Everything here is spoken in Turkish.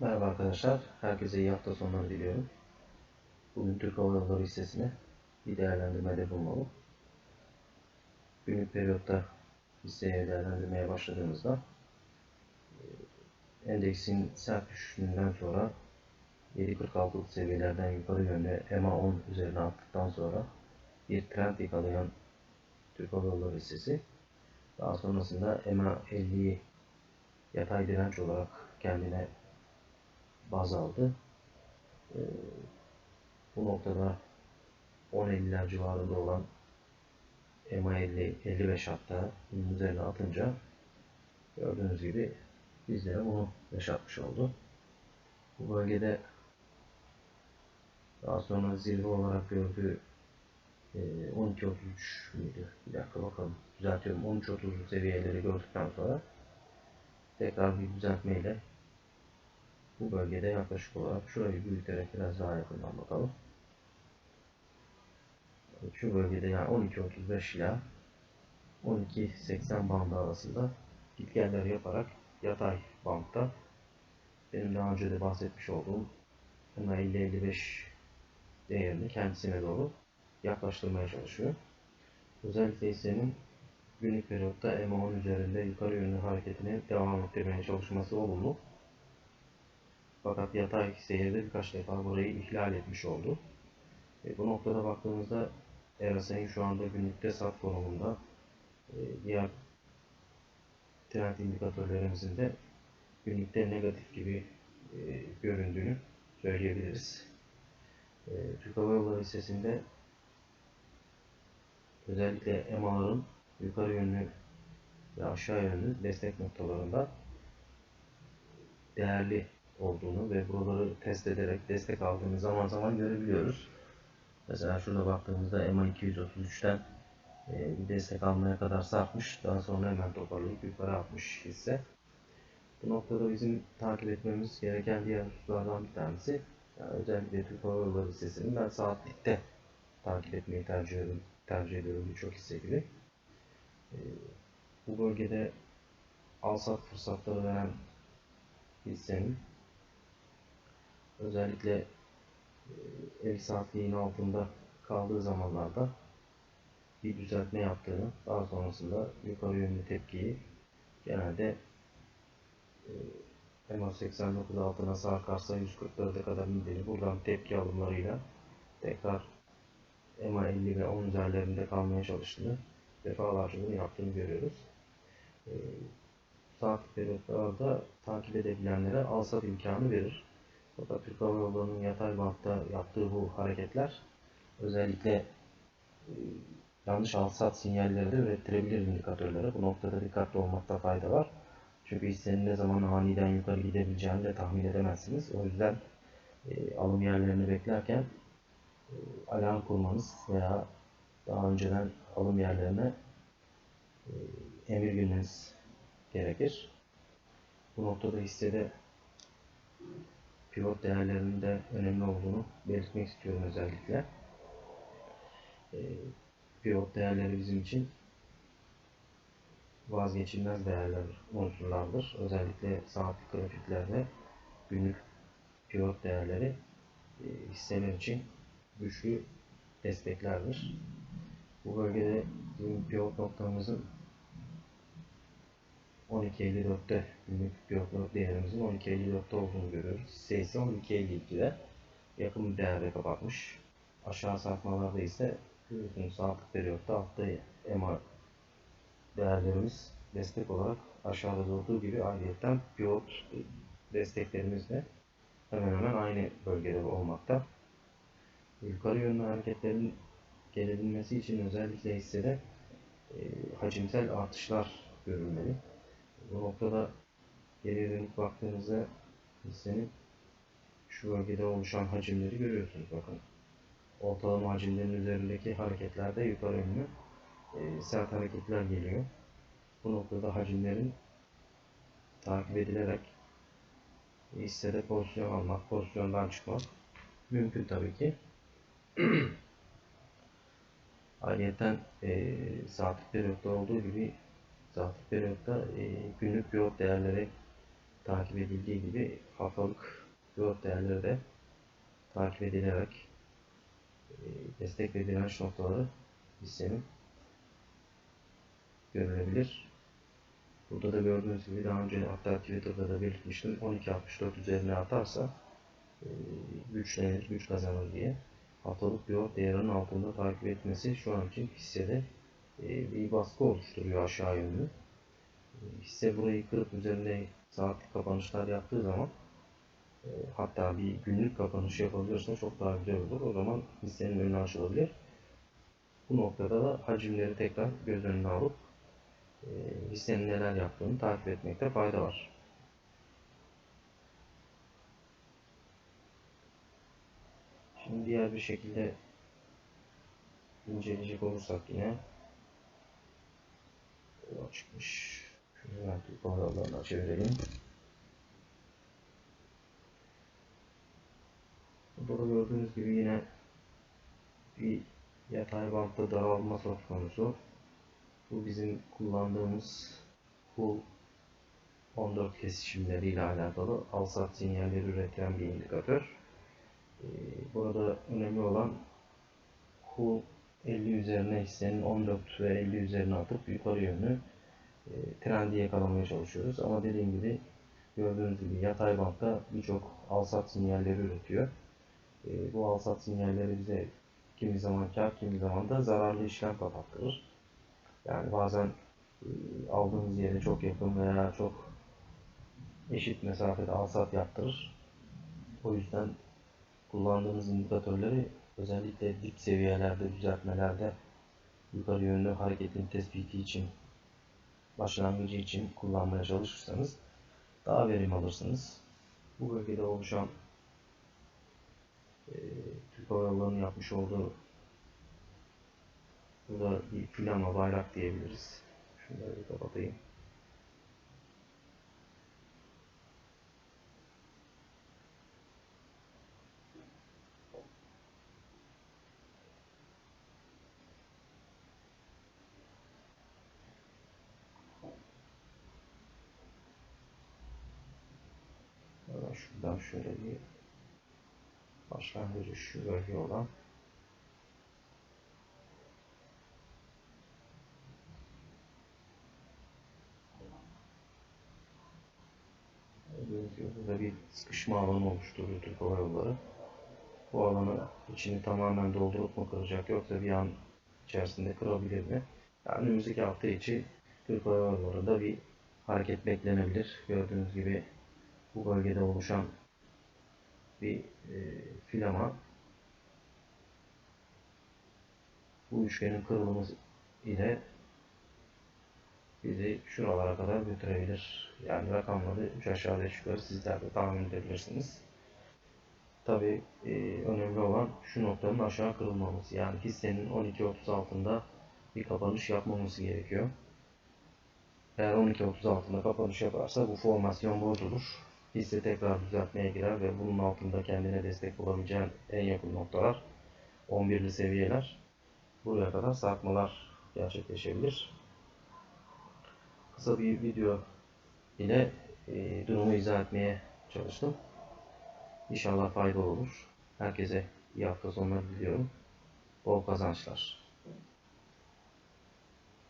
Merhaba arkadaşlar, herkese iyi hafta sonları diliyorum. Bugün Türk Hava Yolları hissesine bir değerlendirmede bulunalım. Günlük periyotta hisseyi değerlendirmeye başladığımızda e, endeksin sert düşüşünden sonra 7.46 seviyelerden yukarı yönde EMA 10 üzerine attıktan sonra bir trend yakalayan Türk Hava Yolları hissesi daha sonrasında EMA 50'yi yatay direnç olarak kendine baz aldı. Ee, bu noktada 10.50'ler civarında olan EMA 50, 55 hatta bunun üzerine atınca gördüğünüz gibi bizlere bunu yaşatmış oldu. Bu bölgede daha sonra zirve olarak gördüğü e, 12.33 müydü? Bir dakika bakalım. Düzeltiyorum. 13.30 seviyeleri gördükten sonra tekrar bir düzeltmeyle bu bölgede yaklaşık olarak şurayı büyüterek biraz daha yakından bakalım. Şu bölgede yani 12.35 ile 12.80 bandı arasında gitgeller yaparak yatay bantta benim daha önce de bahsetmiş olduğum buna 50-55 değerini kendisine doğru yaklaştırmaya çalışıyor. Özellikle hissenin günlük periyotta EMA10 üzerinde yukarı yönlü hareketini devam ettirmeye çalışması olumlu. Fakat yatay seyirde birkaç defa burayı ihlal etmiş oldu. E, bu noktada baktığımızda RSI'nin şu anda günlükte sat konumunda e, diğer trend indikatörlerimizin de günlükte negatif gibi e, göründüğünü söyleyebiliriz. E, Türk Hava Yolları hissesinde özellikle EMA'ların yukarı yönlü ve aşağı yönlü destek noktalarında değerli olduğunu ve buraları test ederek destek aldığını zaman zaman görebiliyoruz. Mesela şurada baktığımızda EMA 233'ten e, bir destek almaya kadar sarkmış. Daha sonra hemen toparlayıp yukarı atmış hisse. Bu noktada bizim takip etmemiz gereken diğer hususlardan bir tanesi. Yani özellikle Türk Hava Yolları hissesini ben saatlikte takip etmeyi tercih ediyorum, tercih ediyorum birçok hisse gibi. E, bu bölgede al-sat fırsatları veren hissenin özellikle e, 50 saatliğin altında kaldığı zamanlarda bir düzeltme yaptığını, daha sonrasında yukarı yönlü tepkiyi genelde e, MA 89 altına sarkarsa 144'e kadar indirir. Buradan tepki alımlarıyla tekrar EMA 50 ve 10 üzerlerinde kalmaya çalıştığını, defalarca bunu yaptığını görüyoruz. E, saat periyotlarda takip edebilenlere al-sat imkanı verir. Fakat Türk Hava Yolları'nın yatay bantta yaptığı bu hareketler özellikle e, yanlış al-sat sinyalleri de ürettirebilir indikatörlere. Bu noktada dikkatli olmakta fayda var. Çünkü hissenin ne zaman aniden yukarı gidebileceğini de tahmin edemezsiniz. O yüzden e, alım yerlerini beklerken e, alarm kurmanız veya daha önceden alım yerlerine e, emir girmeniz gerekir. Bu noktada hissede pivot değerlerinin de önemli olduğunu belirtmek istiyorum özellikle. E, pivot değerleri bizim için vazgeçilmez değerler, unsurlardır. Özellikle saatlik grafiklerde günlük pivot değerleri e, hisseler için güçlü desteklerdir. Bu bölgede bizim pivot noktamızın 12.54'te günlük piyasalık değerimizin 12.54'te olduğunu görüyoruz. Hisse ise 12.52'de yakın bir değerde kapatmış. Aşağı sarkmalarda ise biliyorsunuz saatlik periyotta altta EMA değerlerimiz destek olarak aşağıda olduğu gibi ayrıyetten pivot desteklerimiz de hemen hemen aynı bölgede olmakta. Yukarı yönlü hareketlerin gelebilmesi için özellikle hissede e, hacimsel artışlar görülmeli. Bu noktada geriye dönük baktığınızda hissenin şu bölgede oluşan hacimleri görüyorsunuz bakın. Ortalama hacimlerin üzerindeki hareketlerde yukarı yönlü e, sert hareketler geliyor. Bu noktada hacimlerin takip edilerek hissede pozisyon almak, pozisyondan çıkmak mümkün tabii ki. Ayrıca e, saatlik periyotta olduğu gibi saatlik periyotta e, günlük pivot değerleri takip edildiği gibi haftalık pivot değerleri de takip edilerek e, destek ve direnç noktaları hissenin görülebilir. Burada da gördüğünüz gibi daha önce hatta Twitter'da da belirtmiştim. 12.64 üzerine atarsa e, güçlenir, güç kazanır diye. Haftalık pivot değerinin altında takip etmesi şu an için hissede bir baskı oluşturuyor aşağı yönlü. E, hisse burayı kırıp üzerinde saatlik kapanışlar yaptığı zaman e, hatta bir günlük kapanış yapabilirse çok daha güzel olur. O zaman hissenin önüne açılabilir. Bu noktada da hacimleri tekrar göz önüne alıp e, hissenin neler yaptığını takip etmekte fayda var. Şimdi diğer bir şekilde inceleyecek olursak yine yola çıkmış. Şunu belki paralarına çevirelim. Burada da gördüğünüz gibi yine bir yatay bantta daralma söz konusu. Bu bizim kullandığımız bu 14 kesişimleriyle alakalı al-sat sinyalleri üreten bir indikatör. Ee, Burada önemli olan bu 50 üzerine hissenin 14 ve 50 üzerine atıp yukarı yönlü e, trendi yakalamaya çalışıyoruz. Ama dediğim gibi gördüğünüz gibi yatay bantta birçok al-sat sinyalleri üretiyor. E, Bu al-sat sinyalleri bize kimi zaman kar, kimi zaman da zararlı işlem kapattırır. Yani bazen e, aldığınız yere çok yakın veya çok eşit mesafede al-sat yaptırır. O yüzden kullandığınız indikatörleri özellikle dik seviyelerde, düzeltmelerde yukarı yönlü hareketin tespiti için, başlangıcı için kullanmaya çalışırsanız daha verim alırsınız. Bu bölgede oluşan e, Türk Hava Yolları'nın yapmış olduğu burada bir flama bayrak diyebiliriz. Şunları bir kapatayım. Hemen şuradan şöyle bir başlangıcı şu bölge olan burada bir sıkışma alanı oluşturuyor Türk Hava Yolları. Bu alanı içini tamamen doldurup mu kıracak yoksa bir an içerisinde kırabilir mi? Yani önümüzdeki hafta içi Türk Hava Yolları'nda bir hareket beklenebilir. Gördüğünüz gibi bu bölgede oluşan bir e, filama bu üçgenin kırılımı ile bizi şuralara kadar götürebilir. Yani rakamları 3 aşağı 5 yukarı sizler de tahmin edebilirsiniz. Tabi e, önemli olan şu noktanın aşağı kırılmaması. Yani hissenin 12.30 altında bir kapanış yapmaması gerekiyor. Eğer 12.30 altında kapanış yaparsa bu formasyon bozulur. Hisse tekrar düzeltmeye girer ve bunun altında kendine destek bulabileceğin en yakın noktalar 11'li seviyeler. Buraya kadar sarkmalar gerçekleşebilir. Kısa bir video ile e, durumu izah etmeye çalıştım. İnşallah faydalı olur. Herkese iyi hafta sonları diliyorum. Bol kazançlar.